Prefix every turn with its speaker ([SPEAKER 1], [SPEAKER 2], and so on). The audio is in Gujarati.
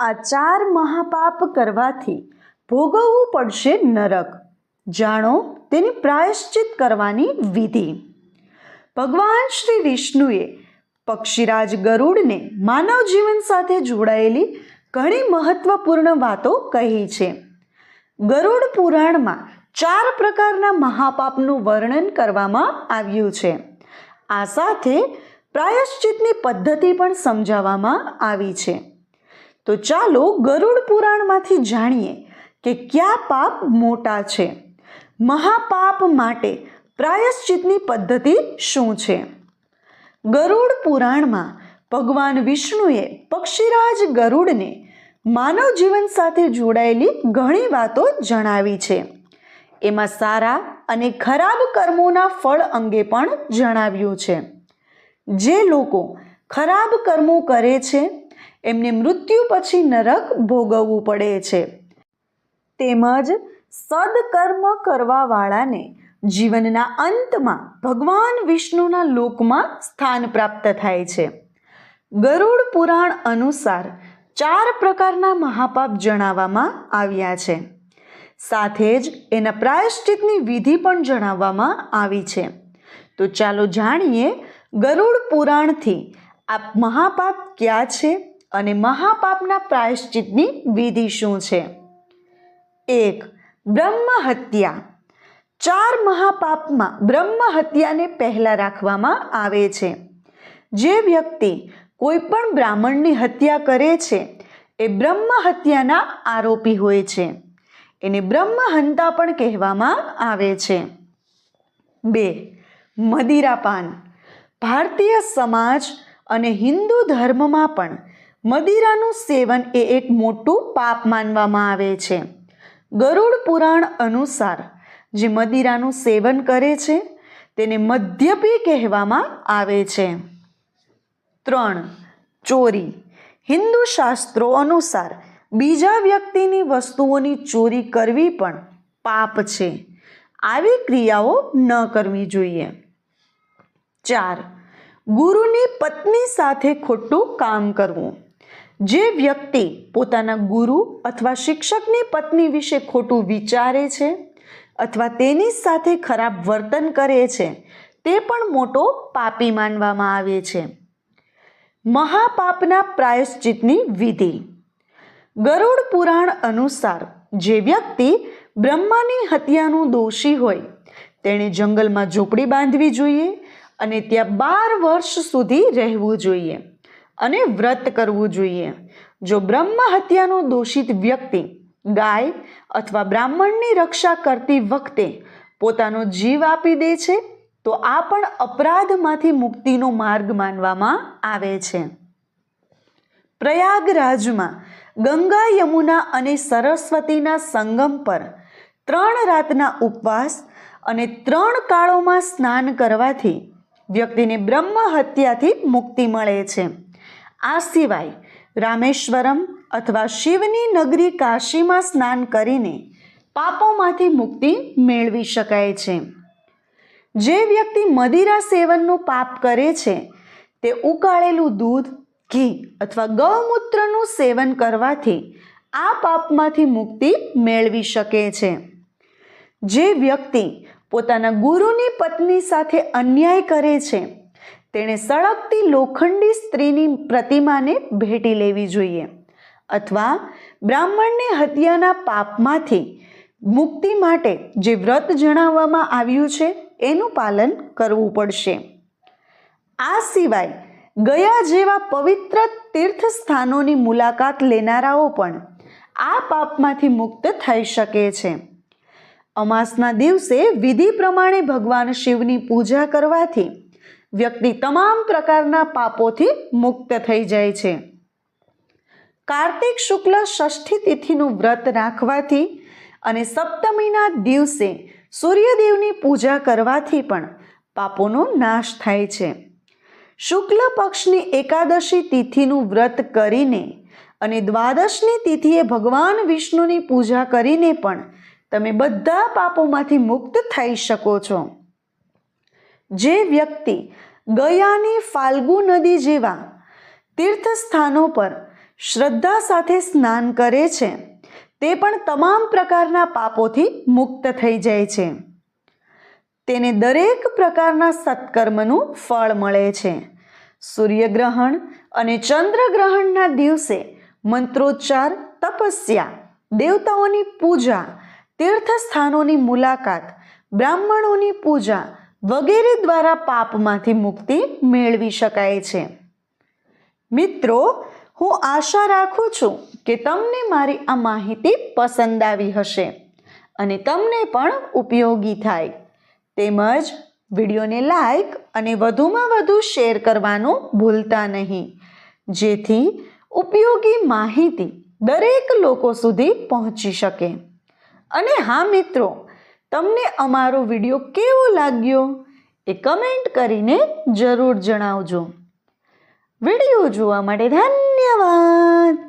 [SPEAKER 1] આ ચાર મહાપાપ કરવાથી ભોગવવું પડશે નરક. જાણો, તેની પ્રાયશ્ચિત કરવાની વિધિ. ભગવાન શ્રી વિષ્ણુએ પક્ષીરાજ ગરુડને માનવ જીવન સાથે જોડાયેલી ઘણી મહત્વપૂર્ણ વાતો કહી છે. ગરુડ પુરાણમાં ચાર પ્રકારના મહાપાપનું વર્ણન કરવામાં આવ્યું છે. આ સાથે પ્રાયશ્ચિતની પદ્ધતિ પણ સમજાવવામાં આવી છે. તો ચાલો ગરુડ પુરાણમાંથી જાણીએ કે કયા પાપ મોટા છે. મહાપાપ માટે પ્રાયશ્ચિતની પદ્ધતિ શું છે? ગરુડ પુરાણમાં ભગવાન વિષ્ણુએ પક્ષીરાજ ગરુડને માનવ જીવન સાથે જોડાયેલી ઘણી વાતો જણાવી છે. એમાં સારા અને ખરાબ કર્મોના ફળ અંગે પણ જણાવ્યું છે. જે લોકો ખરાબ કર્મો કરે છે એમને મૃત્યુ પછી નરક ભોગવવું પડે છે. તેમજ સદકર્મ કરવાવાળાને જીવનના અંતમાં ભગવાન વિષ્ણુના લોકમાં સ્થાન પ્રાપ્ત થાય છે. ગરુડ પુરાણ અનુસાર ચાર પ્રકારના મહાપાપ જણાવવામાં આવ્યા છે. સાથે જ એના પ્રાયશ્ચિતની વિધિ પણ જણાવવામાં આવી છે. તો ચાલો જાણીએ ગરુડ પુરાણથી આ મહાપાપ ક્યાં છે? અને મહાપાપના પ્રાયશ્ચિતની વિધિ શું છે? એક બ્રહ્મ હત્યા ચાર મહાપાપમાં બ્રહ્મ હત્યાને પહેલા રાખવામાં આવે છે. જે વ્યક્તિ કોઈ પણ બ્રાહ્મણની હત્યા કરે છે, એ બ્રહ્મ હત્યાના આરોપી હોય છે. એને બ્રહ્મહંતા પણ કહેવામાં આવે છે. બે, મદિરાપાન. ભારતીય સમાજ અને હિન્દુ ધર્મમાં પણ મદિરાનું સેવન એ એક મોટું પાપ માનવામાં આવે છે. ગરુડ પુરાણ અનુસાર જે મદિરાનું સેવન કરે છે, તેને મદ્યપી કહેવામાં આવે છે. ત્રણ, ચોરી. હિન્દુ શાસ્ત્રો અનુસાર બીજા વ્યક્તિની વસ્તુઓની ચોરી કરવી પણ પાપ છે. આવી ક્રિયાઓ ન કરવી જોઈએ. ચાર, ગુરુની પત્ની સાથે ખોટું કામ કરવું. જે વ્યક્તિ પોતાના ગુરુ અથવા શિક્ષકની પત્ની વિશે ખોટું વિચારે છે અથવા તેની સાથે ખરાબ વર્તન કરે છે, તે પણ મોટો પાપી માનવામાં આવે છે. મહાપાપના પ્રાયશ્ચિતની વિધિ. ગરુડ પુરાણ અનુસાર જે વ્યક્તિ બ્રહ્માની હત્યાનું દોષી હોય, તેણે જંગલમાં ઝૂંપડી બાંધવી જોઈએ અને ત્યાં બાર વર્ષ સુધી રહેવું જોઈએ. અને વ્રત કરવું જોઈએ. જો બ્રહ્મ હત્યાનો દોષિત વ્યક્તિ ગાય અથવા બ્રાહ્મણની રક્ષા કરતી વખતે પોતાનો જીવ આપી દે છે, તો આ પણ અપરાધમાંથી મુક્તિનો માર્ગ માનવામાં આવે છે. પ્રયાગરાજમાં ગંગા યમુના અને સરસ્વતીના સંગમ પર ત્રણ રાતના ઉપવાસ અને ત્રણ કાળોમાં સ્નાન કરવાથી વ્યક્તિને બ્રહ્મ હત્યાથી મુક્તિ મળે છે. આ સિવાય રામેશ્વરમ અથવા શિવની નગરી કાશીમાં સ્નાન કરીને પાપોમાંથી મુક્તિ મેળવી શકાય છે. જે વ્યક્તિ મદિરા સેવનનું પાપ કરે છે, તે ઉકાળેલું દૂધ, ઘી અથવા ગૌમૂત્રનું સેવન કરવાથી આ પાપમાંથી મુક્તિ મેળવી શકે છે. જે વ્યક્તિ પોતાના ગુરુની પત્ની સાથે અન્યાય કરે છે તેણે સળગતી લોખંડી સ્ત્રીની પ્રતિમાને ભેટી લેવી જોઈએ. અથવા બ્રાહ્મણની હત્યાના પાપમાંથી મુક્તિ માટે જે વ્રત જણાવવામાં આવ્યું છે, એનું પાલન કરવું પડશે. આ સિવાય ગયા જેવા પવિત્ર તીર્થ સ્થાનોની મુલાકાત લેનારાઓ પણ આ પાપમાંથી મુક્ત થઈ શકે છે. અમાસના દિવસે વિધિ પ્રમાણે ભગવાન શિવની પૂજા કરવાથી વ્યક્તિ તમામ પ્રકારના પાપોથી મુક્ત થઈ જાય છે. કાર્તિક શુક્લ ષષ્ઠી તિથિનું વ્રત રાખવાથી અને સપ્તમીના દિવસે સૂર્યદેવની પૂજા કરવાથી પણ પાપોનો નાશ થાય છે. શુક્લ પક્ષની એકાદશી તિથિનું વ્રત કરીને અને દ્વાદશની તિથિએ ભગવાન વિષ્ણુની પૂજા કરીને પણ તમે બધા પાપોમાંથી મુક્ત થઈ શકો છો. જે વ્યક્તિ ગયાની ફાલ્ગુ નદી જેવા તીર્થસ્થાનો પર શ્રદ્ધા સાથે સ્નાન કરે છે, તે પણ તમામ પ્રકારના પાપોથી મુક્ત થઈ જાય છે. તેને દરેક પ્રકારના સત્કર્મનું ફળ મળે છે. સૂર્યગ્રહણ અને ચંદ્રગ્રહણના દિવસે મંત્રોચ્ચાર, તપસ્યા, દેવતાઓની પૂજા, તીર્થસ્થાનોની મુલાકાત, બ્રાહ્મણોની પૂજા વગેરે દ્વારા પાપમાંથી મુક્તિ મેળવી શકાય છે. મિત્રો, હું આશા રાખું છું કે તમને મારી આ માહિતી પસંદ આવી હશે અને તમને પણ ઉપયોગી થાય. તેમજ વિડીયોને લાઈક અને વધુમાં વધુ શેર કરવાનું ભૂલતા નહીં. જેથી ઉપયોગી માહિતી દરેક લોકો સુધી પહોંચી શકે. અને હા મિત્રો તમને અમારો વીડિયો કેવો લાગ્યો એ કમેન્ટ કરીને જરૂર જણાવજો. વીડિયો જોવા માટે ધન્યવાદ!